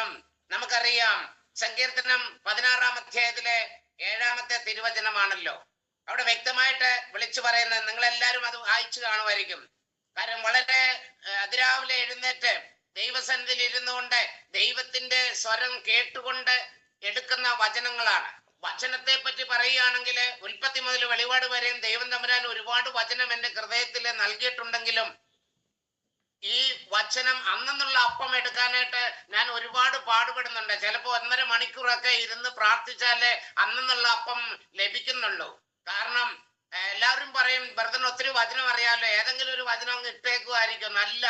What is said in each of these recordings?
വചനം നമുക്കറിയാം. സങ്കീർത്തനം പതിനാറാം അധ്യായത്തിലെ ഏഴാമത്തെ തിരുവചനമാണല്ലോ. അവിടെ വ്യക്തമായിട്ട് വിളിച്ചു പറയുന്നത് നിങ്ങൾ എല്ലാവരും അത് വായിച്ചു കാണുമായിരിക്കും. കാരണം വളരെ അതിരാവിലെ എഴുന്നേറ്റ് ദൈവസന്നിധിയിൽ ഇരുന്നുകൊണ്ട് ദൈവത്തിന്റെ സ്വരം കേട്ടുകൊണ്ട് എടുക്കുന്ന വചനങ്ങളാണ്. വചനത്തെ പറ്റി പറയുകയാണെങ്കിൽ ഉൽപ്പത്തി മുതൽ വെളിപാട് വരെയും ദൈവം തമ്പുരാൻ ഒരുപാട് വചനം എന്റെ ഹൃദയത്തിൽ നൽകിയിട്ടുണ്ടെങ്കിലും ഈ വചനം അന്നെന്നുള്ള അപ്പം എടുക്കാനായിട്ട് ഞാൻ ഒരുപാട് പാടുപെടുന്നുണ്ട്. ചിലപ്പോ ഒന്നര മണിക്കൂറൊക്കെ ഇരുന്ന് പ്രാർത്ഥിച്ചാലേ അന്നെന്നുള്ള അപ്പം ലഭിക്കുന്നുള്ളൂ. കാരണം എല്ലാവരും പറയും ബ്രദറിന് ഒത്തിരി വചനം അറിയാമല്ലോ ഏതെങ്കിലും ഒരു വചനം അങ്ങ് ഇട്ടേക്കുമായിരിക്കും അല്ല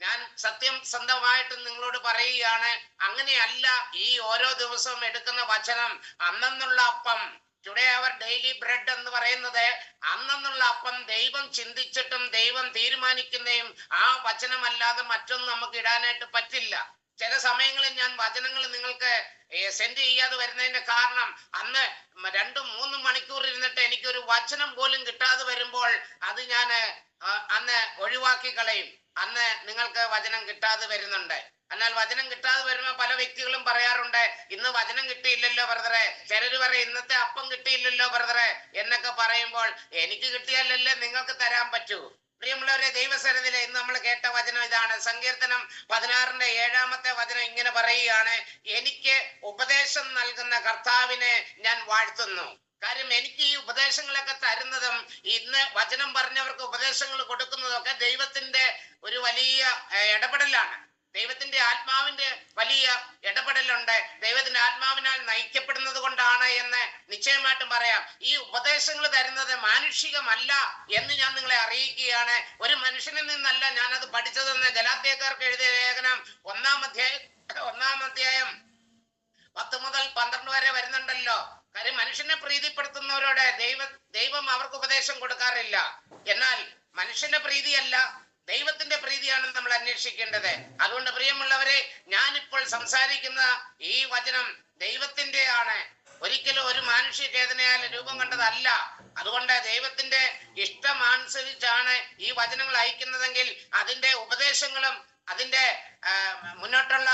ഞാൻ സത്യം സ്വന്തമായിട്ട് നിങ്ങളോട് പറയുകയാണ് അങ്ങനെയല്ല ഈ ഓരോ ദിവസവും എടുക്കുന്ന വചനം അന്നെന്നുള്ള അപ്പം. ടുഡേ അവർ ഡെയിലി ബ്രെഡ് എന്ന് പറയുന്നത് അന്നെന്നുള്ള അപ്പം ദൈവം ചിന്തിച്ചിട്ടും ദൈവം തീരുമാനിക്കുന്നതും ആ വചനമല്ലാതെ മറ്റൊന്നും നമുക്ക് ഇടാനായിട്ട് പറ്റില്ല. ചില സമയങ്ങളിൽ ഞാൻ വചനങ്ങൾ നിങ്ങൾക്ക് സെൻഡ് ചെയ്യാതെ വരുന്നതിന്റെ കാരണം അന്ന് രണ്ടും മൂന്നും മണിക്കൂർ ഇരുന്നിട്ട് എനിക്കൊരു വചനം പോലും കിട്ടാതെ വരുമ്പോൾ അത് ഞാൻ അന്ന് ഒഴിവാക്കി കളയും. അന്ന് നിങ്ങൾക്ക് വചനം കിട്ടാതെ വരുന്നുണ്ട്. എന്നാൽ വചനം കിട്ടാതെ വരുമ്പോൾ പല വ്യക്തികളും പറയാറുണ്ട് ഇന്ന് വചനം കിട്ടിയില്ലല്ലോ ബ്രദറെ. ചിലര് പറയും ഇന്നത്തെ അപ്പം കിട്ടിയില്ലല്ലോ ബ്രദറെ. എന്നൊക്കെ പറയുമ്പോൾ എനിക്ക് കിട്ടിയാലല്ലേ നിങ്ങൾക്ക് തരാൻ പറ്റൂ. പ്രിയമുള്ളവരെ ദൈവസരത്തിലെ ഇന്ന് നമ്മൾ കേട്ട വചനം ഇതാണ്. സങ്കീർത്തനം പതിനാറിന്റെ ഏഴാമത്തെ വചനം ഇങ്ങനെ പറയുകയാണ് എനിക്ക് ഉപദേശം നൽകുന്ന കർത്താവിനെ ഞാൻ വാഴ്ത്തുന്നു. കാര്യം എനിക്ക് ഈ ഉപദേശങ്ങളൊക്കെ തരുന്നതും ഇന്ന് വചനം പറഞ്ഞവർക്ക് ഉപദേശങ്ങൾ കൊടുക്കുന്നതും ഒക്കെ ദൈവത്തിന്റെ ഒരു വലിയ ഇടപെടലാണ്. ദൈവത്തിന്റെ ആത്മാവിന്റെ വലിയ ഇടപെടലുണ്ട്. ദൈവത്തിന്റെ ആത്മാവിനാൽ നയിക്കപ്പെടുന്നത് കൊണ്ടാണ് എന്ന് നിശ്ചയമായിട്ടും പറയാം. ഈ ഉപദേശങ്ങൾ തരുന്നത് മാനുഷികമല്ല എന്ന് ഞാൻ നിങ്ങളെ അറിയിക്കുകയാണ്. ഒരു മനുഷ്യനിൽ നിന്നല്ല അത് പഠിച്ചതെന്ന് ഗലാത്യക്കാർക്ക് എഴുതിയ ലേഖനം ഒന്നാം അധ്യായം ഒന്നാം അധ്യായം പത്ത് മുതൽ പന്ത്രണ്ട് വരെ വരുന്നുണ്ടല്ലോ. കാര്യം മനുഷ്യനെ പ്രീതിപ്പെടുത്തുന്നവരോട് ദൈവ ദൈവം അവർക്ക് ഉപദേശം കൊടുക്കാറില്ല. എന്നാൽ മനുഷ്യന്റെ പ്രീതിയല്ല. ദൈവത്തിന്റെ പ്രീതിയാണ് നമ്മൾ അന്വേഷിക്കേണ്ടത്. അതുകൊണ്ട് പ്രിയമുള്ളവരെ ഞാനിപ്പോൾ സംസാരിക്കുന്ന ഈ വചനം ദൈവത്തിന്റെ ആണ് ഒരിക്കലും ഒരു മാനുഷ്യ ചേതനയാൽ രൂപം കണ്ടതല്ല. അതുകൊണ്ട് ദൈവത്തിന്റെ ഇഷ്ടമനുസരിച്ചാണ് ഈ വചനങ്ങൾ അയക്കുന്നതെങ്കിൽ അതിന്റെ ഉപദേശങ്ങളും അതിന്റെ മുന്നോട്ടുള്ള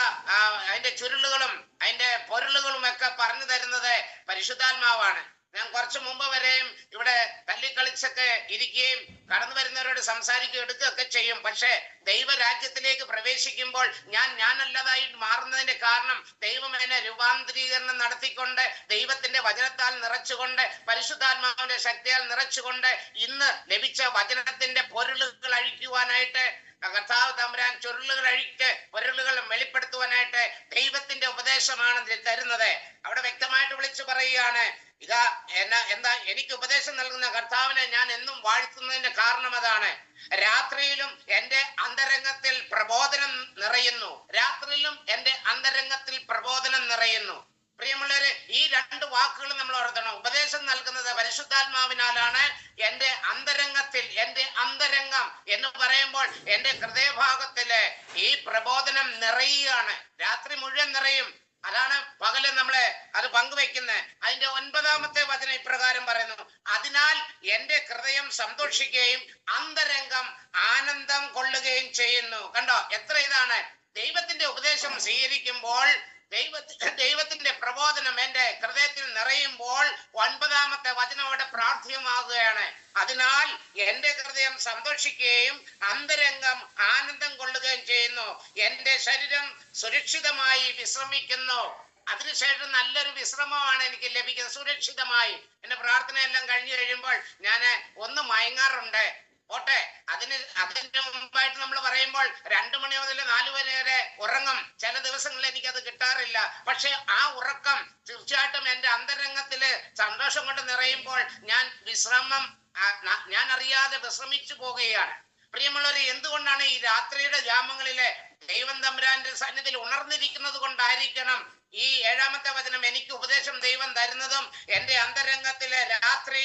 അതിന്റെ ചുരുളുകളും അതിന്റെ പൊരുളുകളും ഒക്കെ പറഞ്ഞു തരുന്നത് പരിശുദ്ധാത്മാവാണ്. ഞാൻ കുറച്ചു മുമ്പ് വരെയും ഇവിടെ തല്ലിക്കളിച്ചൊക്കെ ഇരിക്കുകയും കടന്നു വരുന്നവരോട് സംസാരിക്കുകയും എടുക്കുകയൊക്കെ ചെയ്യും. പക്ഷേ ദൈവരാജ്യത്തിലേക്ക് പ്രവേശിക്കുമ്പോൾ ഞാൻ ഞാനല്ലതായി മാറുന്നതിന്റെ കാരണം ദൈവം എന്നെ രൂപാന്തരീകരണം നടത്തിക്കൊണ്ട് ദൈവത്തിന്റെ വചനത്താൽ നിറച്ചുകൊണ്ട് പരിശുദ്ധാത്മാവിന്റെ ശക്തിയാൽ നിറച്ചുകൊണ്ട് ഇന്ന് ലഭിച്ച വചനത്തിന്റെ പൊരുളുകൾ അഴിക്കുവാനായിട്ട് കർത്താവ് തമ്പുരാൻ ചുരുളുകൾ അഴിക്ക് പൊരുളുകൾ വെളിപ്പെടുത്തുവാനായിട്ട് ദൈവത്തിന്റെ ഉപദേശമാണ് തരുന്നത്. അവിടെ വ്യക്തമായിട്ട് വിളിച്ചു പറയുകയാണ് ഇതാ എന്നാ എന്താ എനിക്ക് ഉപദേശം നൽകുന്ന കർത്താവിനെ ഞാൻ എന്നും വാഴ്ത്തുന്നതിന്റെ കാരണം അതാണ്. രാത്രിയിലും എന്റെ അന്തരംഗത്തിൽ പ്രബോധനം നിറയുന്നു. രാത്രിയിലും എന്റെ അന്തരംഗത്തിൽ പ്രബോധനം നിറയുന്നു. പ്രിയമുള്ളവരെ ഈ രണ്ട് വാക്കുകൾ നമ്മൾ ഓർത്തണം ഉപദേശം നൽകുന്നത് പരിശുദ്ധാത്മാവിനാലാണ്. എന്റെ അന്തരംഗത്തിൽ എന്റെ അന്തരംഗം എന്ന് പറയുമ്പോൾ എന്റെ ഹൃദയഭാഗത്തിൽ ഈ പ്രബോധനം നിറയുകയാണ്. രാത്രി മുഴുവൻ നിറയും. അതാണ് പകൽ നമ്മളെ അത് പങ്കുവെക്കുന്നത് അതിന്റെ ഒൻപതാമത്തെ വചനം ഇപ്രകാരം പറയുന്നു. അതിനാൽ എന്റെ ഹൃദയം സന്തോഷിക്കുകയും അന്തരംഗം ആനന്ദം കൊള്ളുകയും ചെയ്യുന്നു. കണ്ടോ? എത്ര ഇതാണ്? ദൈവത്തിന്റെ ഉപദേശം സ്വീകരിക്കുമ്പോൾ ദൈവ ദൈവത്തിന്റെ പ്രബോധനം എന്റെ ഹൃദയത്തിൽ നിറയുമ്പോൾ ഒൻപതാമത്തെ വചനം അവിടെ പ്രാർത്ഥ്യമാകുകയാണ് അതിനാൽ എന്റെ ഹൃദയം സന്തോഷിക്കുകയും അന്തരംഗം ആനന്ദം കൊള്ളുകയും ചെയ്യുന്നു. എന്റെ ശരീരം സുരക്ഷിതമായി വിശ്രമിക്കുന്നു. അതിനുശേഷം നല്ലൊരു വിശ്രമമാണ് എനിക്ക് ലഭിക്കുന്നത്. സുരക്ഷിതമായി. എന്റെ പ്രാർത്ഥനയെല്ലാം കഴിഞ്ഞു കഴിയുമ്പോൾ ഞാൻ ഒന്ന് മയങ്ങാറുണ്ട്. പോട്ടെ അതിന് അതിന് മുമ്പായിട്ട് നമ്മൾ പറയുമ്പോൾ രണ്ടു മണി മുതൽ നാലു മണി വരെ ഉറങ്ങും. ചില ദിവസങ്ങളിൽ എനിക്ക് അത് കിട്ടാറില്ല. പക്ഷെ ആ ഉറക്കം തീർച്ചയായിട്ടും എന്റെ അന്തരംഗത്തിൽ സന്തോഷം കൊണ്ട് നിറയുമ്പോൾ ഞാൻ വിശ്രമം ഞാൻ അറിയാതെ വിശ്രമിച്ചു പോകുകയാണ്. പ്രിയമുള്ളവരെ എന്തുകൊണ്ടാണ് ഈ രാത്രിയുടെ ജാമങ്ങളിലെ ദൈവം തമ്പുരാന്റെ സന്നിധിയിൽ ഉണർന്നിരിക്കുന്നത് കൊണ്ടായിരിക്കണം ഈ ഏഴാമത്തെ വചനം എനിക്ക് ഉപദേശം ദൈവം തരുന്നതും എന്റെ അന്തരംഗത്തിലെ രാത്രി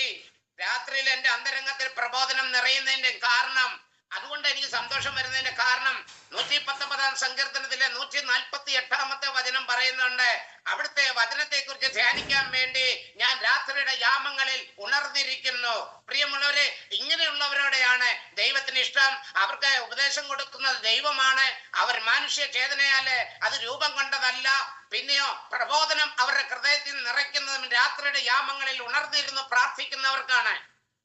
രാത്രിയിൽ എന്റെ അന്തരംഗത്തിൽ പ്രബോധനം നിറയുന്നതിന്റെ കാരണം അതുകൊണ്ട് എനിക്ക് സന്തോഷം വരുന്നതിന്റെ കാരണം നൂറ്റി പത്തൊമ്പതാം സങ്കീർത്തനത്തിലെ നൂറ്റി നാൽപ്പത്തി എട്ടാമത്തെ വചനം പറയുന്നുണ്ട്. അവിടുത്തെ വചനത്തെ കുറിച്ച് ധ്യാനിക്കാൻ വേണ്ടി ഞാൻ രാത്രിയുടെ യാമങ്ങളിൽ ഉണർന്നിരിക്കുന്നു. പ്രിയമുള്ളവരെ ഇങ്ങനെയുള്ളവരോടെയാണ് ദൈവത്തിന് ഇഷ്ടം. അവർക്ക് ഉപദേശം കൊടുക്കുന്നത് ദൈവമാണ്. അവർ മാനുഷ്യ ചേതനയാൽ അത് രൂപം കൊണ്ടതല്ല. പിന്നെയോ പ്രബോധനം അവരുടെ ഹൃദയത്തിൽ നിറയ്ക്കുന്നതും രാത്രിയുടെ യാമങ്ങളിൽ ഉണർന്നിരുന്നു പ്രാർത്ഥിക്കുന്നവർക്കാണ്.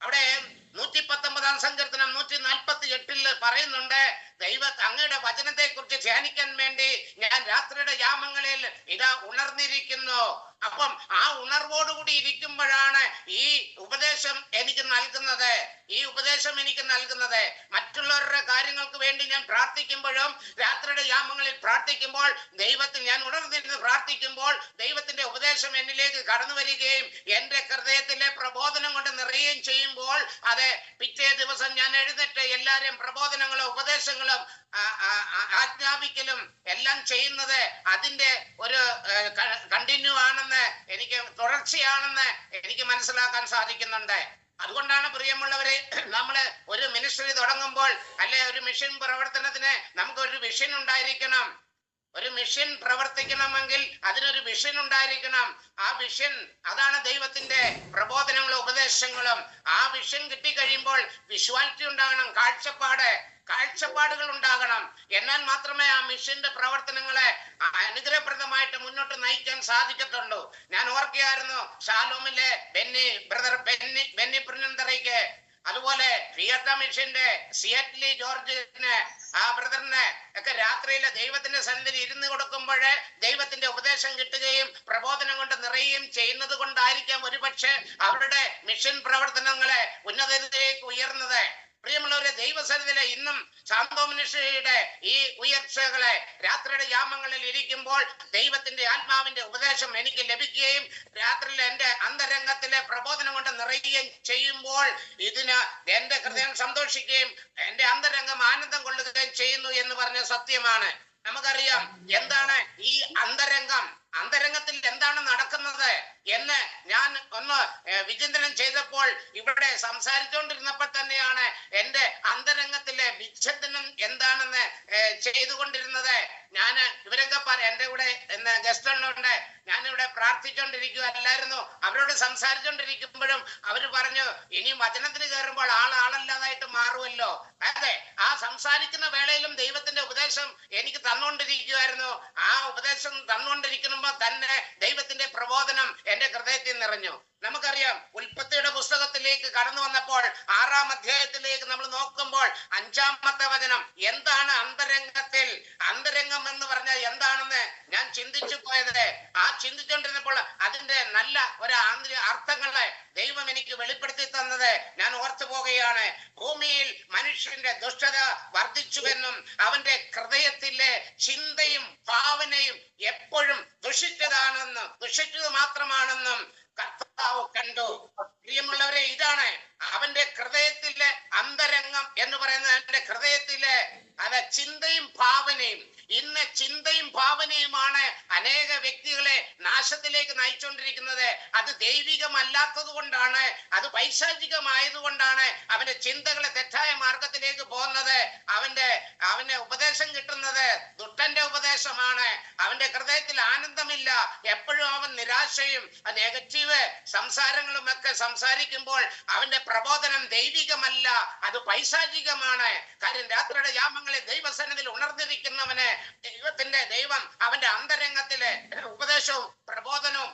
അവിടെ നൂറ്റി പത്തൊമ്പതാം സങ്കീർത്തനം നൂറ്റി നാൽപ്പത്തി എട്ടിൽ പറയുന്നുണ്ട് ദൈവ അങ്ങയുടെ വചനത്തെ കുറിച്ച് ധ്യാനിക്കാൻ വേണ്ടി ഞാൻ രാത്രിയുടെ യാമങ്ങളിൽ ഇതാ ഉണർന്നിരിക്കുന്നു. അപ്പം ആ ഉണർവോടുകൂടി ഇരിക്കുമ്പോഴാണ് ഈ ഉപദേശം എനിക്ക് നൽകുന്നത്. ഈ ഉപദേശം എനിക്ക് നൽകുന്നത്. മറ്റുള്ളവരുടെ കാര്യങ്ങൾക്ക് വേണ്ടി ഞാൻ പ്രാർത്ഥിക്കുമ്പോഴും രാത്രിയുടെ യാമങ്ങളിൽ പ്രാർത്ഥിക്കുമ്പോൾ ദൈവത്തിൽ ഞാൻ ഉണർന്നിരുന്ന് പ്രാർത്ഥിക്കുമ്പോൾ ദൈവത്തിന്റെ ഉപദേശം എന്നിലേക്ക് കടന്നു വരികയും എന്റെ ഹൃദയത്തിലെ പ്രബോധനം കൊണ്ട് നിറയുകയും ചെയ്യുമ്പോൾ അത് പിറ്റേ ദിവസം ഞാൻ എഴുന്നേറ്റ് എല്ലാവരെയും പ്രബോധനങ്ങളും ഉപദേശങ്ങളും ആജ്ഞാപിക്കലും എല്ലാം ചെയ്യുന്നത് അതിന്റെ ഒരു കണ്ടിന്യൂ ആണെന്ന് എനിക്ക് തുടർച്ചയാണെന്ന് എനിക്ക് മനസ്സിലാക്കാൻ സാധിക്കുന്നുണ്ട്. അതുകൊണ്ടാണ് പ്രിയമുള്ളവരെ നമ്മൾ ഒരു മിനിസ്ട്രി തുടങ്ങുമ്പോൾ അല്ലെ ഒരു മിഷൻ പ്രവർത്തനത്തിന് നമുക്ക് ഒരു വിഷൻ ഉണ്ടായിരിക്കണം. ഒരു മിഷൻ പ്രവർത്തിക്കണമെങ്കിൽ അതിനൊരു വിഷൻ ഉണ്ടായിരിക്കണം. ആ വിഷൻ അതാണ് ദൈവത്തിന്റെ പ്രബോധനങ്ങളും ഉപദേശങ്ങളും. ആ വിഷൻ കിട്ടിക്കഴിയുമ്പോൾ വിശ്വാലിറ്റി ഉണ്ടാകണം കാഴ്ചപ്പാട്. കാഴ്ചപ്പാടുകൾ ഉണ്ടാകണം എന്നാൽ മാത്രമേ ആ മിഷന്റെ പ്രവർത്തനങ്ങളെ അനുഗ്രഹപ്രദമായിട്ട് മുന്നോട്ട് നയിക്കാൻ സാധിക്കത്തുള്ളൂ. ഞാൻ ഓർക്കുകയായിരുന്നു ഷാലോമിലെ ബെന്നി ബ്രദർ ബെന്നി ബെന്നി പ്രിനന്തറയ്ക്ക് അതുപോലെ ഫിയത്ത മിഷന്റെ സിയറ്റ്ലി ജോർജിന് ആ ബ്രദറിന് ഒക്കെ രാത്രിയിലെ ദൈവത്തിന്റെ സന്നിധി ഇരുന്ന് കൊടുക്കുമ്പോൾ ദൈവത്തിന്റെ ഉപദേശം കിട്ടുകയും പ്രബോധനം കൊണ്ട് നിറയുകയും ചെയ്യുന്നത് കൊണ്ടായിരിക്കാം ഒരുപക്ഷെ അവരുടെ മിഷൻ പ്രവർത്തനങ്ങളെ ഉന്നതയിലേക്ക് ഉയർന്നത്. പ്രിയമുള്ളവരെ ദൈവസന്നിധിയിലെ ഇന്നും ശാന്തോമനുഷ്യയുടെ ഈ ഉയർച്ചകളെ രാത്രിയുടെ യാമങ്ങളിൽ ഇരിക്കുമ്പോൾ ദൈവത്തിന്റെ ആത്മാവിന്റെ ഉപദേശം എനിക്ക് ലഭിക്കുകയും രാത്രിയിൽ എന്റെ അന്തരംഗത്തിലെ പ്രബോധനം കൊണ്ട് നിറയുകയും ചെയ്യുമ്പോൾ ഇതിന് എന്റെ ഹൃദയം സന്തോഷിക്കുകയും എന്റെ അന്തരംഗം ആനന്ദം കൊള്ളുകയും ചെയ്യുന്നു എന്ന് പറഞ്ഞ സത്യമാണ്. നമുക്കറിയാം എന്താണ് ഈ അന്തരംഗം? അന്തരംഗത്തിൽ എന്താണ് നടക്കുന്നത് എന്ന് ഞാൻ ഒന്ന് വിചിന്തനം ചെയ്തപ്പോൾ ഇവിടെ സംസാരിച്ചുകൊണ്ടിരുന്നപ്പോൾ തന്നെയാണ് എന്റെ അന്തരംഗത്തിലെ വിച്ഛേദനം എന്താണെന്ന് ചെയ്തുകൊണ്ടിരുന്നത്. ഞാൻ ഇവരൊക്കെ എന്റെ കൂടെ ഇന്ന് ഞാൻ ഞാനിവിടെ പ്രാർത്ഥിച്ചുകൊണ്ടിരിക്കുകയല്ലായിരുന്നു അവരോട് സംസാരിച്ചുകൊണ്ടിരിക്കുമ്പോഴും അവർ പറഞ്ഞു ഇനി വചനത്തിന് കയറുമ്പോൾ ആൾ ആളല്ലാതായിട്ട് മാറുമല്ലോ അതെ ആ സംസാരിക്കുന്ന വേളയിലും ദൈവത്തിന്റെ ഉപദേശം എനിക്ക് തന്നുകൊണ്ടിരിക്കുമായിരുന്നു ആ ഉപദേശം തന്നുകൊണ്ടിരിക്കുമ്പോ തന്നെ ദൈവത്തിന്റെ പ്രബോധനം എന്റെ ഹൃദയത്തിൽ നിറഞ്ഞു. നമുക്കറിയാം ഉൽപ്പത്തിയുടെ പുസ്തകത്തിലേക്ക് കടന്നു വന്നപ്പോൾ ആറാം അധ്യായത്തിലേക്ക് നമ്മൾ നോക്കുമ്പോൾ അഞ്ചാമത്തെ വചനം എന്താണ് അന്തരംഗത്തിൽ? അന്തരംഗം എന്ന് പറഞ്ഞാൽ എന്താണെന്ന് ഞാൻ ചിന്തിച്ചു പോയത്. ആ ചിന്തിച്ചുകൊണ്ടിരുന്നപ്പോൾ അതിന്റെ നല്ല ഒരു ആന്തരിക അർത്ഥങ്ങളെ ദൈവം എനിക്ക് വെളിപ്പെടുത്തി തന്നത് ഞാൻ ഓർത്തു പോകുകയാണ് ഭൂമിയിൽ മനുഷ്യന്റെ ദുഷ്ടത വർദ്ധിച്ചുവെന്നും അവന്റെ ഹൃദയത്തിലെ ചിന്തയും ഭാവനയും എപ്പോഴും ദുഷിച്ചതാണെന്നും ദുഷിച്ചത് മാത്രമാണെന്നും കർത്താവ് കണ്ടു. പ്രിയമുള്ളവരെ ഇതാണ് അവന്റെ ഹൃദയത്തിലെ അന്തരംഗം എന്ന് പറയുന്നത്. അവന്റെ ഹൃദയത്തിലെ അത് ചിന്തയും ഭാവനയും ഇന്ന് ചിന്തയും ഭാവനയുമാണ് അനേക വ്യക്തികളെ നാശത്തിലേക്ക് നയിച്ചുകൊണ്ടിരിക്കുന്നത് അത് ദൈവികമല്ലാത്തത് കൊണ്ടാണ് അത് പൈശാചികമായതുകൊണ്ടാണ് അവന്റെ ചിന്തകളെ തെറ്റായ മാർഗത്തിലേക്ക് പോകുന്നത്. അവന്റെ അവന്റെ ഉപദേശം കിട്ടുന്നത് ദുട്ടന്റെ ഉപദേശമാണ്. അവന്റെ ഹൃദയത്തിൽ ആനന്ദമില്ല. എപ്പോഴും അവൻ നിരാശയും നെഗറ്റീവ് സംസാരങ്ങളും ഒക്കെ സംസാരിക്കുമ്പോൾ അവന്റെ പ്രബോധനം ദൈവികമല്ല അത് പൈശാചികമാണ്. കാര്യം രാത്രിയുടെ യാമങ്ങളെ ദൈവസനത്തിൽ ഉണർന്നിരിക്കുന്നവന് ദൈവത്തിന്റെ ദൈവം അവന്റെ അന്തരംഗത്തിലെ ഉപദേശവും പ്രബോധനവും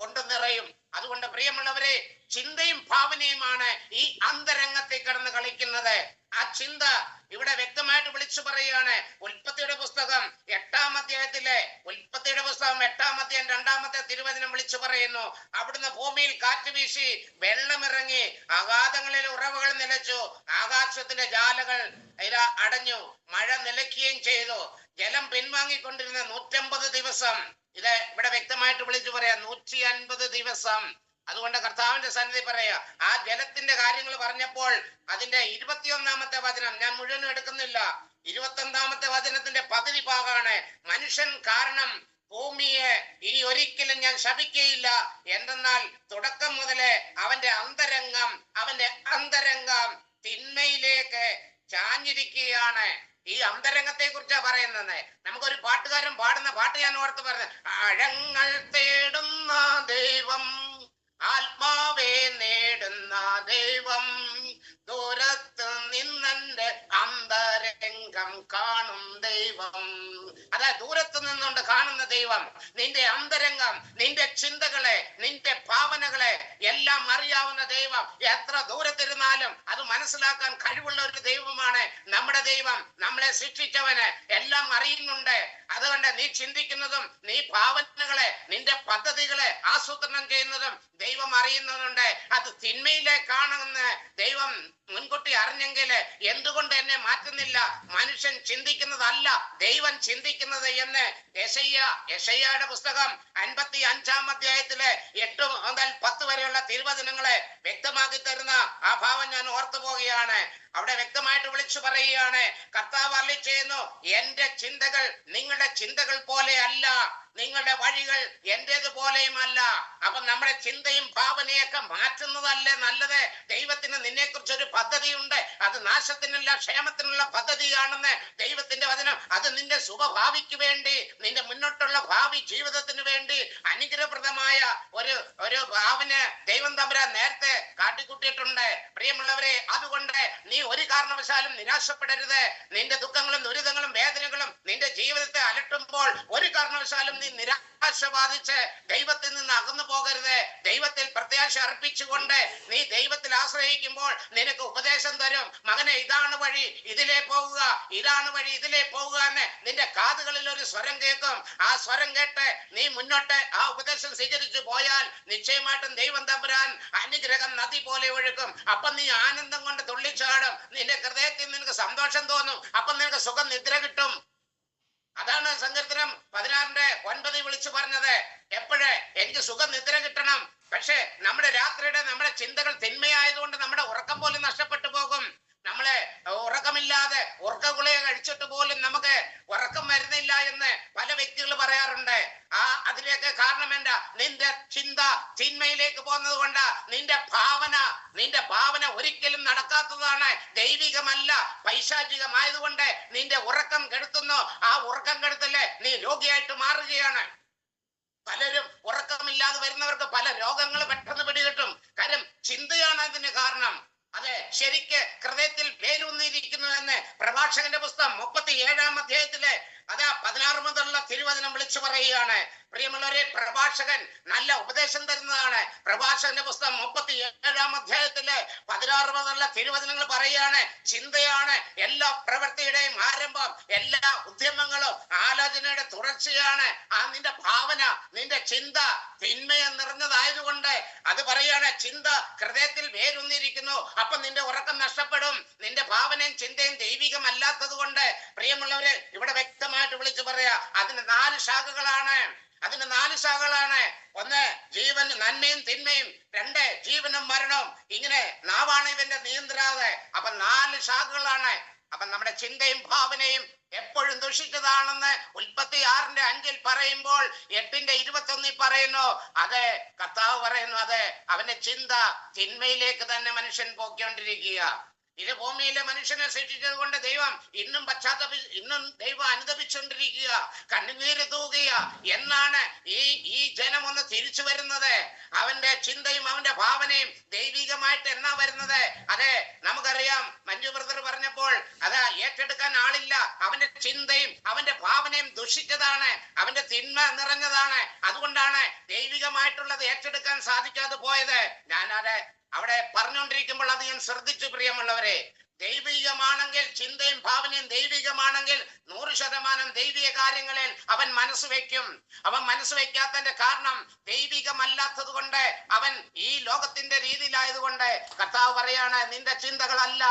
കൊണ്ടു നിറയും. അതുകൊണ്ട് പ്രിയമുള്ളവരെ ചിന്തയും ഭാവനയുമാണ് ഈ അന്തരംഗത്തെ കിടന്ന് കളിക്കുന്നത്. ആ ചിന്ത ഇവിടെ വ്യക്തമായിട്ട് വിളിച്ചു പറയുകയാണ്. ഉൽപ്പത്തിയുടെ പുസ്തകം എട്ടാം അധ്യായത്തിലെ ഉൽപ്പത്തിയുടെ പുസ്തകം എട്ടാം അധ്യായം രണ്ടാമത്തെ തിരുവചനം വിളിച്ചു പറയുന്നു. അവിടുന്ന് ഭൂമിയിൽ കാറ്റ് വീശി വെള്ളമിറങ്ങി അഗാധങ്ങളിൽ ഉറവുകൾ നിലച്ചു. ആകാശത്തിന്റെ ജാലകൾ അടഞ്ഞു. മഴ നിലയ്ക്കുകയും ചെയ്തു. ജലം പിൻവാങ്ങിക്കൊണ്ടിരുന്ന നൂറ്റമ്പത് ദിവസം. ഇത് ഇവിടെ വ്യക്തമായിട്ട് വിളിച്ചു പറയാം. നൂറ്റി അൻപത് ദിവസം. അതുകൊണ്ട് കർത്താവിന്റെ സന്നിധി പറയാ ആ ജലത്തിന്റെ കാര്യങ്ങൾ പറഞ്ഞപ്പോൾ അതിന്റെ ഇരുപത്തിയൊന്നാമത്തെ വചനം ഞാൻ മുഴുവൻ എടുക്കുന്നില്ല. ഇരുപത്തൊന്നാമത്തെ വചനത്തിന്റെ പകുതി ഭാഗമാണ് മനുഷ്യൻ കാരണം ഭൂമിയെ ഇനി ഒരിക്കലും ഞാൻ ശപിക്കയില്ല. എന്തെന്നാൽ തുടക്കം മുതലേ അവന്റെ അന്തരംഗം അവന്റെ അന്തരംഗം തിന്മയിലേക്ക് ചാഞ്ഞിരിക്കുകയാണ്. ഈ അന്തരംഗത്തെ കുറിച്ചാ പറയുന്നത് നമുക്കൊരു പാട്ടുകാരൻ പാടുന്ന പാട്ട് ഞാൻ ഓർത്ത് പറഞ്ഞത് അഴങ്ങൾ തേടുന്ന ദൈവം ആത്മാവെ നേടുന്ന ദൈവം. ദൂരത്ത് നിന്നെ അന്തരംഗം കാണും ദൈവം. അതായത് ദൂരത്ത് നിന്നുകൊണ്ട് കാണുന്ന ദൈവം. നിന്റെ അന്തരംഗം നിന്റെ ചിന്തകളെ നിന്റെ ഭാവനകളെ എല്ലാം അറിയാവുന്ന ദൈവം. എത്ര ദൂരത്തിരുന്നാലും അത് മനസ്സിലാക്കാൻ കഴിവുള്ള ഒരു ദൈവമാണ് നമ്മുടെ ദൈവം. നമ്മളെ സൃഷ്ടിച്ചവന് എല്ലാം അറിയുന്നുണ്ട്. അതുകൊണ്ട് നീ ചിന്തിക്കുന്നതും നീ ഭാവനകളെ നിന്റെ പദ്ധതികളെ ആസൂത്രണം ചെയ്യുന്നതും ദൈവം അറിയുന്നതുണ്ട് അത് തിന്മയിലേക്കാണെന്ന് ദൈവം മുൻകൂട്ടി അറിഞ്ഞെങ്കിൽ എന്തുകൊണ്ട് എന്നെ മാറ്റുന്നില്ല? മനുഷ്യൻ ചിന്തിക്കുന്നതല്ല ദൈവം ചിന്തിക്കുന്നത് എന്ന്. യശയ്യ യശയ്യയുടെ പുസ്തകം അൻപത്തി അഞ്ചാം അധ്യായത്തിലെ എട്ട് മുതൽ പത്ത് വരെയുള്ള തിരുവചനങ്ങളെ വ്യക്തമാക്കി തരുന്ന ആ ഭാവം ഞാൻ ഓർത്തു പോവുകയാണ്. അവിടെ വ്യക്തമായിട്ട് വിളിച്ചു പറയുകയാണ് കർത്താവ് അറിയിച്ചു ചെയ്യുന്നു എന്റെ ചിന്തകൾ നിങ്ങളുടെ ചിന്തകൾ പോലെ അല്ല. നിങ്ങളുടെ വഴികൾ എന്റേത് പോലെയുമല്ല അപ്പൊ നമ്മുടെ ചിന്തയും ഭാവനയൊക്കെ മാറ്റുന്നതല്ലേ നല്ലത്? ദൈവത്തിന് നിന്നെ കുറിച്ച് ഒരു പദ്ധതിയുണ്ട്. അത് നാശത്തിനുള്ള ക്ഷേമത്തിനുള്ള പദ്ധതിയാണെന്ന് ദൈവത്തിന്റെ വചനം. അത് നിന്റെ ശുഭഭാവിക്ക് വേണ്ടി നിന്റെ മുന്നോട്ടുള്ള ഭാവി ജീവിതത്തിന് വേണ്ടി അനുഗ്രഹപ്രദമായ ഒരു ഒരു ഭാവന ദൈവം തമ്പുരാൻ നേരത്തെ കാട്ടിക്കൂട്ടിയിട്ടുണ്ട്. പ്രിയമുള്ളവരെ അതുകൊണ്ട് നീ ഒരു കാരണവശാലും നിരാശപ്പെടരുത്. നിന്റെ ദുഃഖങ്ങളും ദുരിതങ്ങളും വേദനകളും നിന്റെ ജീവിതത്തെ അലട്ടുമ്പോൾ ഒരു കാരണവശാലും നീ നിരാശ ബാധിച്ച് ദൈവത്തിൽ നിന്ന് അകന്നു പോകരുത്. ദൈവത്തിൽ പ്രത്യാശ അർപ്പിച്ചുകൊണ്ട് നീ ദൈവത്തിൽ ആശ്രയിക്കുമ്പോൾ നിനക്ക് ഉപദേശം തരും. മകനെ ഇതാണ് വഴി ഇതിലേ പോവുക ഇതാണ് വഴി ഇതിലേ പോവുക എന്ന് നിന്റെ കാതുകളിൽ ഒരു സ്വരം കേൾക്കും. ആ സ്വരം കേട്ട് നീ മുന്നോട്ട് ആ ഉപദേശം സ്വീകരിച്ചു പോയാൽ നിശ്ചയമായിട്ടും ദൈവം തമ്പുരാൻ അനുഗ്രഹം നദി പോലെ ഒഴുക്കും. അപ്പൊ നീ ആനന്ദം കൊണ്ട് തുള്ളിച്ചാടും. നിന്റെ ഹൃദയത്തിൽ നിനക്ക് സന്തോഷം തോന്നും. അപ്പൊ നിനക്ക് സുഖം നിദ്ര കിട്ടും. അതാണ് സങ്കീർത്തനം പതിനാറിന്റെ ഒൻപത് വിളിച്ചു പറഞ്ഞത്. എപ്പോഴേ എനിക്ക് സുഖം നിദ്ര കിട്ടണം. പക്ഷേ നമ്മുടെ രാത്രിയുടെ നമ്മുടെ ചിന്തകൾ തിന്മയായതുകൊണ്ട് നമ്മുടെ ഉറക്കം പോലും നഷ്ടപ്പെട്ടു പോകും. നമ്മളെ ഉറക്കമില്ലാതെ ഉറക്കഗുളിക കഴിച്ചിട്ട് പോലും നമുക്ക് ഉറക്കം വരുന്നില്ല എന്ന് പല വ്യക്തികൾ പറയാറുണ്ട്. ആ അതിലേക്ക് കാരണം എന്താ? നിന്റെ ചിന്ത തിന്മയിലേക്ക് പോകുന്നത് കൊണ്ട് നിന്റെ ഭാവന നിന്റെ ഭാവന ഒരിക്കലും നടക്കാത്തതാണ്. ദൈവികമല്ല പൈശാചികമായതുകൊണ്ട് നിന്റെ ഉറക്കം കെടുത്തുന്നു. ആ ഉറക്കം കെടുത്തല്ലേ നീ രോഗിയായിട്ട് മാറുകയാണ്. പലരും ഉറക്കമില്ലാതെ വരുന്നവർക്ക് പല രോഗങ്ങൾ പെട്ടെന്ന് പിടികിട്ടും. കാര്യം ചിന്തയാണ് അതിന് കാരണം. അതെ ശരിക്ക് ഹൃദയത്തിൽ പേരൂന്നിരിക്കുന്നു എന്ന് പ്രഭാഷകന്റെ പുസ്തകം മുപ്പത്തി ഏഴാം അധ്യായത്തിലെ അതാ പതിനാറ് മുതലുള്ള തിരുവചനം വിളിച്ചു പറയുകയാണ്. പ്രിയമുള്ളവരെ പ്രഭാഷകൻ നല്ല ഉപദേശം തരുന്നതാണ്. പ്രഭാഷകന്റെ പുസ്തകം മുപ്പത്തി ഏഴാം അധ്യായത്തിൽ പതിനാറ് മുതലുള്ള തിരുവചനങ്ങൾ പറയുകയാണ്. ചിന്തയാണ് എല്ലാ പ്രവൃത്തിയുടെയും ആരംഭം എല്ലാ ഉദ്യമങ്ങളും ആലോചനയുടെ തുടർച്ചയാണ്. ആ നിന്റെ ഭാവന നിന്റെ ചിന്ത തിന്മയെ നിറഞ്ഞതായതുകൊണ്ട് അത് പറയാണ് ചിന്ത ഹൃദയത്തിൽ വേരൂന്നിരിക്കുന്നു അപ്പൊ നിന്റെ ഉറക്കം നഷ്ടപ്പെടും. നിന്റെ ഭാവനയും ചിന്തയും ദൈവികമല്ലാത്തത് കൊണ്ട് പ്രിയമുള്ളവരെ ഇവിടെ വ്യക്തമായിട്ട് വിളിച്ചു പറയാ അതിന് നാല് ശാഖകളാണ്. അതിന് നാല് ശാഖകളാണ്. ഒന്ന് ജീവൻ നന്മയും തിന്മയും. രണ്ട് ജീവനും മരണവും. ഇങ്ങനെ നാവാണ് ഇവന്റെ നിയന്ത്രാതെ അപ്പൊ നാല് ശാഖകളാണ്. അപ്പൊ നമ്മുടെ ചിന്തയും ഭാവനയും എപ്പോഴും ദുഷിച്ചതാണെന്ന് ഉൽപ്പത്തി ആറിന്റെ അഞ്ചിൽ പറയുമ്പോൾ എട്ടിന്റെ ഇരുപത്തി ഒന്നിൽ പറയുന്നു അതെ കർത്താവ് പറയുന്നു അതെ അവന്റെ ചിന്ത തിന്മയിലേക്ക് തന്നെ മനുഷ്യൻ പോയിക്കൊണ്ടിരിക്കുക ഇത് ഭൂമിയിലെ മനുഷ്യനെ സൃഷ്ടിച്ചത് കൊണ്ട് ദൈവം ഇന്നും പശ്ചാത്തപി ഇന്നും ദൈവം അനുദപിച്ചുകൊണ്ടിരിക്കുക കണ്ണുനീര് തൂകുക. എന്നാണ് ഈ ഈ ജനം ഒന്ന് തിരിച്ചു വരുന്നത്. അവന്റെ ചിന്തയും അവന്റെ ഭാവനയും ദൈവികമായിട്ട് എന്നാ വരുന്നത്? അതെ നമുക്കറിയാം. മഞ്ജു ബ്രദർ പറഞ്ഞപ്പോൾ അത് ഏറ്റെടുക്കാൻ ആളില്ല. അവന്റെ ചിന്തയും അവന്റെ ഭാവനയും ദുഷിച്ചതാണ്. അവന്റെ തിന്മ നിറഞ്ഞതാണ്. അതുകൊണ്ടാണ് ദൈവികമായിട്ടുള്ളത് ഏറ്റെടുക്കാൻ സാധിക്കാതെ പോയത്. ഞാനത് അവിടെ പറഞ്ഞുകൊണ്ടിരിക്കുമ്പോൾ അത് ഞാൻ ശ്രദ്ധിച്ചു പ്രിയമുള്ളവരെ. ദൈവികമാണെങ്കിൽ ചിന്തയും ഭാവനയും ദൈവികമാണെങ്കിൽ നൂറ് ശതമാനം ദൈവിക കാര്യങ്ങളിൽ അവൻ മനസ്സ് വയ്ക്കും. അവൻ മനസ്സ് വയ്ക്കാത്തതിന്റെ കാരണം ദൈവികമല്ലാത്തത് കൊണ്ട് അവൻ ഈ ലോകത്തിന്റെ രീതിയിലായതുകൊണ്ട് കർത്താവ് പറയാണ് നിന്റെ ചിന്തകളല്ല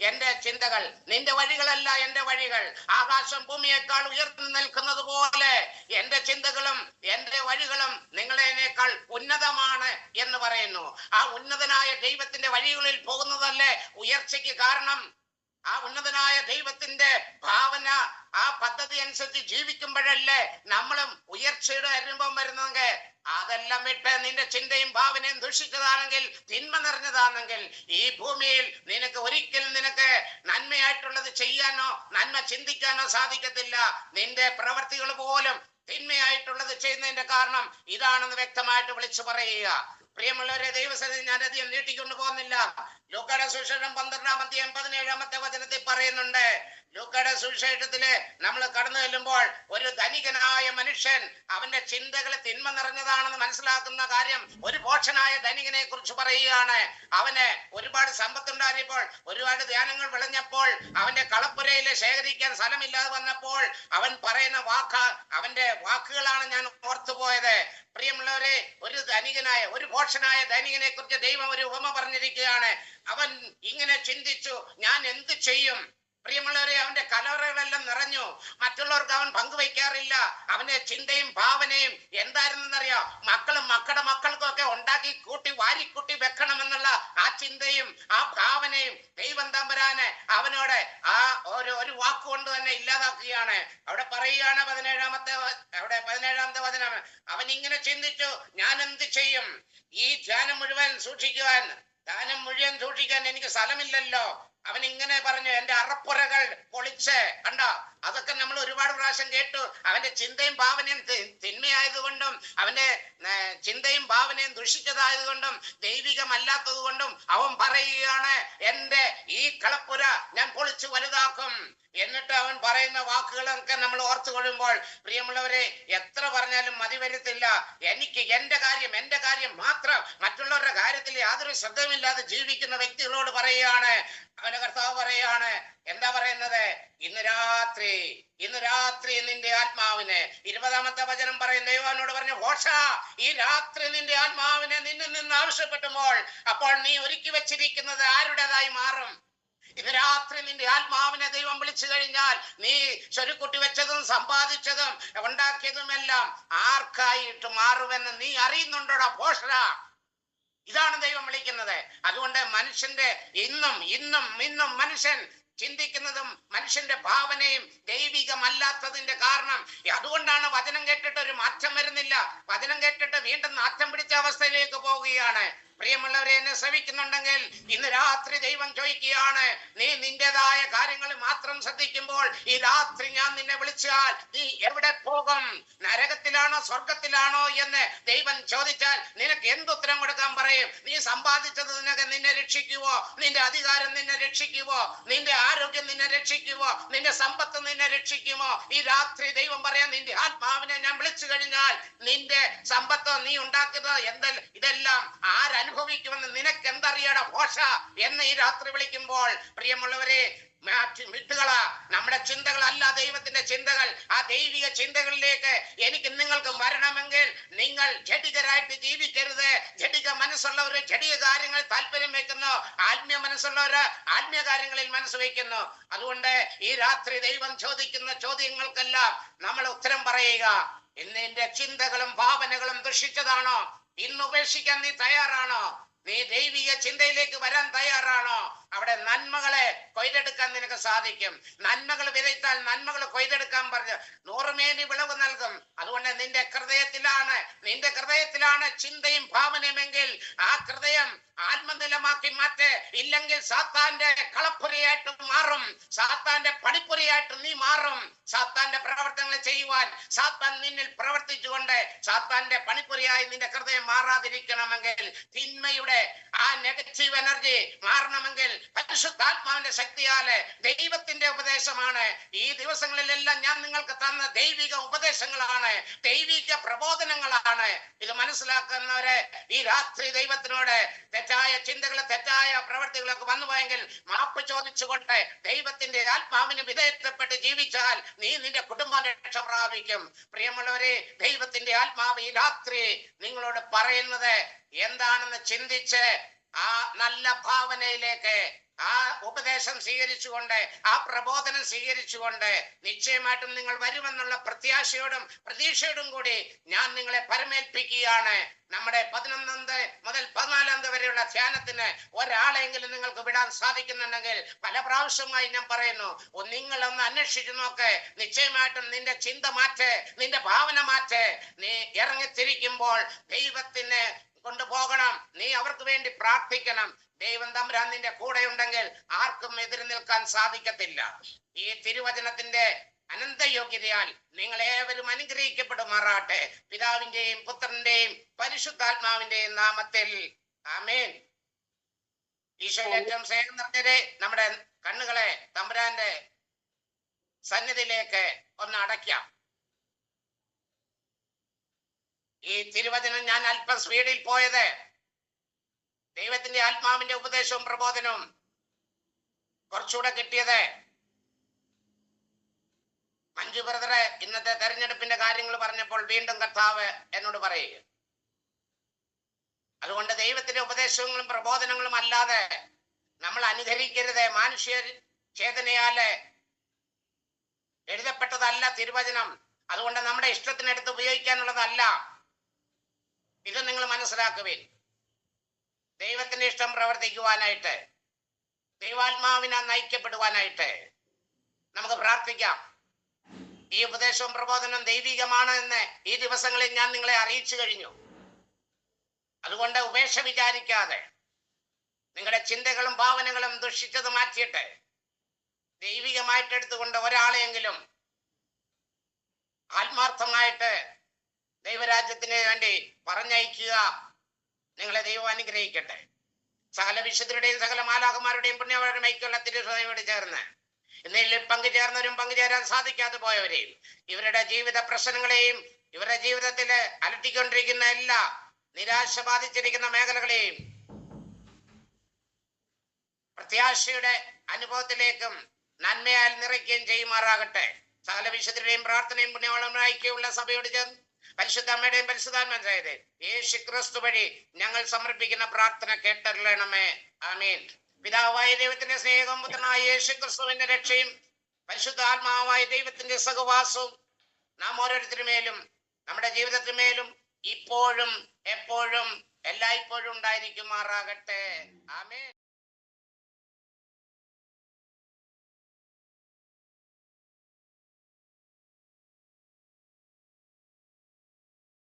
എന്റെ ചിന്തകൾ നിന്റെ വഴികളല്ല എന്റെ വഴികൾ. ആകാശം ഭൂമിയേക്കാൾ ഉയർന്നു നിൽക്കുന്നത് പോലെ എന്റെ ചിന്തകളും എന്റെ വഴികളും നിങ്ങളതിനേക്കാൾ ഉന്നതമാണ് എന്ന് പറയുന്നു. ആ ഉന്നതനായ ദൈവത്തിന്റെ വഴികളിൽ പോകുന്നതല്ലേ ഉയർച്ചയ്ക്ക് കാരണം? ആ ഉന്നതനായ ദൈവത്തിന്റെ ഭാവന ആ പദ്ധതി അനുസരിച്ച് ജീവിക്കുമ്പോഴല്ലേ നമ്മളും ഉയർച്ചയുടെ അനുഭവം വരുന്നെങ്കിൽ അതെല്ലാം വിട്ട് നിന്റെ ചിന്തയും ഭാവനയും ദുഷിച്ചതാണെങ്കിൽ തിന്മ നിറഞ്ഞതാണെങ്കിൽ ഈ ഭൂമിയിൽ നിനക്ക് ഒരിക്കലും നിനക്ക് നന്മയായിട്ടുള്ളത് ചെയ്യാനോ നന്മ ചിന്തിക്കാനോ സാധിക്കത്തില്ല. നിന്റെ പ്രവർത്തികൾ പോലും തിന്മയായിട്ടുള്ളത് ചെയ്യുന്നതിന്റെ കാരണം ഇതാണെന്ന് വ്യക്തമായിട്ട് വിളിച്ചു പറയുക. പ്രിയമുള്ളവരെ ദൈവസേന ഞാൻ അധികം നീട്ടിക്കൊണ്ടു പോകുന്നില്ല. ലൂക്കയുടെ സുശേഷം പന്ത്രണ്ടാമത്തെ എൺപതിനേഴാമത്തെ പതിനേഴാമത്തെ വചനത്തിൽ പറയുന്നുണ്ട് ലൂക്കയുടെ സുവിശേഷത്തിൽ നമ്മൾ കടന്നു ചെല്ലുമ്പോൾ ഒരു ധനികനായ മനുഷ്യൻ അവന്റെ ചിന്തകൾ തിന്മ നിറഞ്ഞതാണെന്ന് മനസ്സിലാക്കുന്ന കാര്യം ഒരു പോഷനായ ധനികനെ കുറിച്ച് പറയുകയാണ്. അവന് ഒരുപാട് സമ്പത്തുണ്ടായിരുന്നപ്പോൾ ഒരുപാട് ധ്യാനങ്ങൾ വിളഞ്ഞപ്പോൾ അവന്റെ കളപ്പുരയിൽ ശേഖരിക്കാൻ സ്ഥലമില്ലാതെ വന്നപ്പോൾ അവൻ പറയുന്ന വാക്ക അവന്റെ വാക്കുകളാണ് ഞാൻ ഓർത്തുപോയത്. പ്രിയമുള്ളവരെ ഒരു ധനികനായ ഒരു പോഷനായ ധനികനെ കുറിച്ച് ദൈവം ഒരു ഉപമ പറഞ്ഞിരിക്കുകയാണ്. അവൻ ഇങ്ങനെ ചിന്തിച്ചു ഞാൻ എന്ത് ചെയ്യും? പ്രിയമുള്ളവരെ അവന്റെ കലവറകളെല്ലാം നിറഞ്ഞു. മറ്റുള്ളവർക്ക് അവൻ പങ്കുവയ്ക്കാറില്ല. അവന്റെ ചിന്തയും ഭാവനയും എന്തായിരുന്നെന്നറിയോ? മക്കളും മക്കളുടെ മക്കൾക്കും ഒക്കെ ഉണ്ടാക്കി കൂട്ടി വാരിക്കൂട്ടി വെക്കണമെന്നുള്ള ആ ചിന്തയും ആ ഭാവനയും ദൈവം തമ്പുരാന് അവനോട് ആ ഒരു ഒരു വാക്കുകൊണ്ട് തന്നെ ഇല്ലാതാക്കുകയാണ്. അവിടെ പറയുകയാണ് പതിനേഴാമത്തെ അവിടെ പതിനേഴാമത്തെ വചനം. അവൻ ഇങ്ങനെ ചിന്തിച്ചു ഞാൻ എന്ത് ചെയ്യും? ഈ ധ്യാനം മുഴുവൻ സൂക്ഷിക്കുവാൻ ധ്യാനം മുഴുവൻ സൂക്ഷിക്കാൻ എനിക്ക് സ്ഥലമില്ലല്ലോ. അവൻ ഇങ്ങനെ പറഞ്ഞു എന്റെ അറപ്പുരകൾ പൊളിച്ച്. കണ്ടോ? അതൊക്കെ നമ്മൾ ഒരുപാട് പ്രാവശ്യം കേട്ടു. അവന്റെ ചിന്തയും ഭാവനയും തിന്മയായതുകൊണ്ടും അവന്റെ ചിന്തയും ഭാവനയും ദുഷിച്ചതായതുകൊണ്ടും ദൈവികമല്ലാത്തത് കൊണ്ടും അവൻ പറയുകയാണ് എന്റെ ഈ കളപ്പുര ഞാൻ പൊളിച്ചു വലുതാക്കും. എന്നിട്ട് അവൻ പറയുന്ന വാക്കുകളൊക്കെ നമ്മൾ ഓർത്തു കൊള്ളുമ്പോൾ പ്രിയമുള്ളവരെ പറഞ്ഞാലും മതി വരത്തില്ല. എനിക്ക് എന്റെ കാര്യം എന്റെ കാര്യം മാത്രം മറ്റുള്ളവരുടെ കാര്യത്തിൽ യാതൊരു ശ്രദ്ധയുമില്ലാതെ ജീവിക്കുന്ന വ്യക്തികളോട് പറയുകയാണ്. അവന്റെ കർത്താവ് പറയുകയാണ് എന്താ പറയുന്നത്? ഇന്ന് രാത്രി ഇന്ന് രാത്രി നിന്റെ ആത്മാവിനെ. ഇരുപതാമത്തെ വചനം പറയും ദൈവാനോട് പറഞ്ഞു ഘോഷ ഈ രാത്രി നിന്റെ ആത്മാവിനെ നിന്നിൽ നിന്ന് ആവശ്യപ്പെട്ടുമ്പോൾ അപ്പോൾ നീ ഒരുക്കി വെച്ചിരിക്കുന്നത് ആരുടേതായി മാറും? ഇന്ന് രാത്രി നിന്റെ ആത്മാവിനെ ദൈവം വിളിച്ചു കഴിഞ്ഞാൽ നീ ചൊരുക്കുട്ടി വെച്ചതും സമ്പാദിച്ചതും ഉണ്ടാക്കിയതുമെല്ലാം ആർക്കായിട്ട് മാറുമെന്ന് നീ അറിയുന്നുണ്ടോടാ പോഷണ ഇതാണ് ദൈവം വിളിക്കുന്നത്. അതുകൊണ്ട് മനുഷ്യന്റെ ഇന്നും ഇന്നും ഇന്നും മനുഷ്യൻ ചിന്തിക്കുന്നതും മനുഷ്യന്റെ ഭാവനയും ദൈവികമല്ലാത്തതിന്റെ കാരണം. അതുകൊണ്ടാണ് വചനം കേട്ടിട്ട് ഒരു മാറ്റം വരുന്നില്ല. വചനം കേട്ടിട്ട് വീണ്ടും നാറ്റം പിടിച്ച അവസ്ഥയിലേക്ക് പോവുകയാണ് പ്രിയമുള്ളവരെ എന്നെ ശ്രമിക്കുന്നുണ്ടെങ്കിൽ ഇന്ന് രാത്രി ദൈവം ചോദിക്കുകയാണ് നീ നിന്റേതായ കാര്യങ്ങൾ മാത്രം ശ്രദ്ധിക്കുമ്പോൾ ഈ രാത്രി ഞാൻ നിന്നെ വിളിച്ചാൽ നീ എവിടെ പോകും? നരകത്തിലാണോ സ്വർഗത്തിലാണോ എന്ന് ദൈവം ചോദിച്ചാൽ നിനക്ക് എന്തുത്തരം കൊടുക്കാൻ പറയും? നീ സമ്പാദിച്ചത് നിനക്ക് നിന്നെ രക്ഷിക്കുവോ? നിന്റെ അധികാരം നിന്നെ രക്ഷിക്കുവോ? നിന്റെ ആരോഗ്യം നിന്നെ രക്ഷിക്കുവോ? നിന്റെ സമ്പത്ത് നിന്നെ രക്ഷിക്കുമോ? ഈ രാത്രി ദൈവം പറയാൻ നിന്റെ ആത്മാവിനെ ഞാൻ വിളിച്ചു കഴിഞ്ഞാൽ നിന്റെ സമ്പത്തോ നീ ഉണ്ടാക്കുന്നത് എന്തെല്ലാം ഇതെല്ലാം ആരനുഭവിക്കുമെന്ന് നിനക്ക് എന്തറിയട ഘോഷ എന്ന് ഈ രാത്രി വിളിക്കുമ്പോൾ പ്രിയമുള്ളവരെ നമ്മുടെ ചിന്തകളല്ല ദൈവത്തിന്റെ ചിന്തകൾ. ആ ദൈവിക ചിന്തകളിലേക്ക് എനിക്ക് നിങ്ങൾക്ക് വരണമെങ്കിൽ നിങ്ങൾ ജഡികരായിട്ട് ജീവിക്കരുത്. ജഡിക മനസ്സുള്ളവർ ജഡിക കാര്യങ്ങൾ താല്പര്യം വെക്കുന്നു. ആത്മീയ മനസ്സുള്ളവർ ആത്മീയ കാര്യങ്ങളിൽ മനസ്സ് വയ്ക്കുന്നു. അതുകൊണ്ട് ഈ രാത്രി ദൈവം ചോദിക്കുന്ന ചോദ്യങ്ങൾക്കെല്ലാം നമ്മൾ ഉത്തരം പറയുക. ഇന്ന് എന്റെ ചിന്തകളും ഭാവനകളും ദുഷിച്ചതാണോ ഇന്ന് ഉപേക്ഷിക്കാൻ നീ തയ്യാറാണോ? നീ ദൈവിക ചിന്തയിലേക്ക് വരാൻ തയ്യാറാണോ? അവിടെ നന്മകളെ കൊയ്തെടുക്കാൻ നിനക്ക് സാധിക്കും. നന്മകൾ വിതയ്ത്താൽ നന്മകൾ കൊയ്തെടുക്കാൻ പറഞ്ഞു നൂറുമേനി വിളവ് നൽകും. അതുകൊണ്ട് നിന്റെ ഹൃദയത്തിലാണ് നിന്റെ ഹൃദയത്തിലാണ് ചിന്തയും ഭാവനയുമെങ്കിൽ ആ ഹൃദയം ആത്മനിലമാക്കി മാറ്റേ. ഇല്ലെങ്കിൽ സാത്താന്റെ കളപ്പുരയായിട്ട് മാറും. സാത്താന്റെ പണിപ്പുരയായിട്ട് നീ മാറും. സാത്താന്റെ പ്രവർത്തനങ്ങൾ ചെയ്യുവാൻ സാത്താൻ നിന്നിൽ പ്രവർത്തിച്ചുകൊണ്ട് സാത്താന്റെ പണിപ്പുരിയായി നിന്റെ ഹൃദയം മാറാതിരിക്കണമെങ്കിൽ തിന്മയുടെ ആ നെഗറ്റീവ് എനർജി മാറണമെങ്കിൽ പരിശുദ്ധാത്മാവിന്റെ ശക്തിയാൽ ദൈവത്തിന്റെ ഉപദേശമാണ്. ഈ ദിവസങ്ങളിലെല്ലാം ഞാൻ നിങ്ങൾക്ക് തന്ന ദൈവിക ഉപദേശങ്ങളാണ് ദൈവിക പ്രബോധനങ്ങളാണ്. ഇത് മനസ്സിലാക്കുന്നവരെ ഈ രാത്രി ദൈവത്തിനോട് തെറ്റായ ചിന്തകളെ തെറ്റായ പ്രവർത്തികളൊക്കെ വന്നു പോയെങ്കിൽ മാപ്പ് ചോദിച്ചുകൊണ്ട് ദൈവത്തിന്റെ ആത്മാവിന് വിധേയത്വപ്പെട്ട് ജീവിച്ചാൽ നീ നിന്റെ കുടുംബം രക്ഷ പ്രാപിക്കും. പ്രിയമുള്ളവരെ ദൈവത്തിന്റെ ആത്മാവ് ഈ രാത്രി നിങ്ങളോട് പറയുന്നത് എന്താണെന്ന് ചിന്തിച്ച് ആ നല്ല ഭാവനയിലേക്ക് ആ ഉപദേശം സ്വീകരിച്ചുകൊണ്ട് ആ പ്രബോധനം സ്വീകരിച്ചുകൊണ്ട് നിശ്ചയമായിട്ടും നിങ്ങൾ വരുമെന്നുള്ള പ്രത്യാശയോടും പ്രതീക്ഷയോടും കൂടി ഞാൻ നിങ്ങളെ പരമേൽപ്പിക്കുകയാണ്. നമ്മുടെ പതിനൊന്നാം മുതൽ പതിനാലാം വരെയുള്ള ധ്യാനത്തിന് ഒരാളെങ്കിലും നിങ്ങൾക്ക് വിടാൻ സാധിക്കുന്നുണ്ടെങ്കിൽ പല പ്രാവശ്യമായി ഞാൻ പറയുന്നു നിങ്ങൾ ഒന്ന് അന്വേഷിച്ചു നോക്ക്. നിശ്ചയമായിട്ടും നിന്റെ ചിന്ത മാറ്റ് നിന്റെ ഭാവന മാറ്റ്. നീ ഇറങ്ങിത്തിരിക്കുമ്പോൾ ദൈവത്തിന് കൊണ്ടുപോകണം. നീ അവർക്ക് വേണ്ടി പ്രാർത്ഥിക്കണം. ദൈവം തമ്പുരാൻ നിന്റെ കൂടെ ഉണ്ടെങ്കിൽ ആർക്കും എതിര് നിൽക്കാൻ സാധിക്കത്തില്ല. ഈ തിരുവചനത്തിന്റെ അനന്തയോഗ്യതയാൽ നിങ്ങൾ ഏവരും അനുഗ്രഹിക്കപ്പെടുമാറാട്ടെ പിതാവിന്റെയും പുത്രന്റെയും പരിശുദ്ധാത്മാവിന്റെയും നാമത്തിൽ. ആമേൻ. ഈശോയിൽ ഏറ്റവും സ്നേഹം നമ്മുടെ കണ്ണുകളെ തമ്പുരാന്റെ സന്നിധിയിലേക്ക് ഒന്ന് അടയ്ക്കാം. ഈ തിരുവചനം ഞാൻ അല്പം സ്പീഡിൽ പോയത് ദൈവത്തിന്റെ ആത്മാവിന്റെ ഉപദേശവും പ്രബോധനവും കുറച്ചുകൂടെ കിട്ടിയത് മഞ്ജു ബ്രദറെ ഇന്നത്തെ തെരഞ്ഞെടുപ്പിന്റെ കാര്യങ്ങൾ പറഞ്ഞപ്പോൾ വീണ്ടും കർത്താവ് എന്നോട് പറയുക അതുകൊണ്ട് ദൈവത്തിന്റെ ഉപദേശങ്ങളും പ്രബോധനങ്ങളും അല്ലാതെ നമ്മൾ അനുകരിക്കരുത്. മാനുഷ്യ ചേതനയാൽ എഴുതപ്പെട്ടതല്ല തിരുവചനം. അതുകൊണ്ട് നമ്മുടെ ഇഷ്ടത്തിനെടുത്ത് ഉപയോഗിക്കാനുള്ളതല്ല. ഇത് നിങ്ങൾ മനസ്സിലാക്കുവിൻ. ഇഷ്ടം പ്രവർത്തിക്കുവാനായിട്ട് ദൈവാത്മാവിനെ നയിക്കപ്പെടുവാനായിട്ട് നമുക്ക് പ്രാർത്ഥിക്കാം. ഈ ഉപദേശവും പ്രബോധനം ദൈവികമാണ് എന്ന് ഈ ദിവസങ്ങളിൽ ഞാൻ നിങ്ങളെ അറിയിച്ചു കഴിഞ്ഞു. അതുകൊണ്ട് ഉപേക്ഷ വിചാരിക്കാതെ നിങ്ങളുടെ ചിന്തകളും ഭാവനകളും ദുഷിച്ചത് മാറ്റിയിട്ട് ദൈവികമായിട്ട് എടുത്തുകൊണ്ട് ഒരാളെയെങ്കിലും ആത്മാർത്ഥമായിട്ട് ദൈവരാജ്യത്തിന് വേണ്ടി പറഞ്ഞയക്കുക. നിങ്ങളെ ദൈവം അനുഗ്രഹിക്കട്ടെ. സകല വിശുദ്ധരുടെയും സകല മാലാഖമാരുടെയും പുണ്യവരുടെ ഐക്യമുള്ള തിരുസഭയോട് ചേർന്ന് ഇന്നയിൽ പങ്കുചേർന്നവരും പങ്കുചേരാൻ സാധിക്കാതെ പോയവരെയും ഇവരുടെ ജീവിത പ്രശ്നങ്ങളെയും ഇവരുടെ ജീവിതത്തിൽ അലട്ടിക്കൊണ്ടിരിക്കുന്ന എല്ലാ നിരാശ ബാധിച്ചിരിക്കുന്ന മേഖലകളെയും പ്രത്യാശയുടെ അനുഭവത്തിലേക്കും നന്മയാൽ നിറയ്ക്കുകയും ചെയ്യുമാറാകട്ടെ. സകല വിശുദ്ധരുടെയും പ്രാർത്ഥനയും പുണ്യവളം ഐക്യമുള്ള സഭയോട് ചേർന്ന് പരിശുദ്ധ പരിശുദ്ധാത്മാരുടെയും യേശു ക്രിസ്തു വഴി ഞങ്ങൾ സമർപ്പിക്കുന്ന പ്രാർത്ഥന കേട്ടറിയണമേ. ആമീൻ. പിതാവായ ദൈവത്തിന്റെ സ്നേഹവും പുത്രനായ യേശു ക്രിസ്തുവിന്റെ രക്ഷയും പരിശുദ്ധാത്മാവായ ദൈവത്തിന്റെ സഹവാസവും നാം ഓരോരുത്തരുമേലും നമ്മുടെ ജീവിതത്തിന്മേലും ഇപ്പോഴും എപ്പോഴും എല്ലായ്പ്പോഴും ഉണ്ടായിരിക്കുമാറാകട്ടെ. ആമേൻ.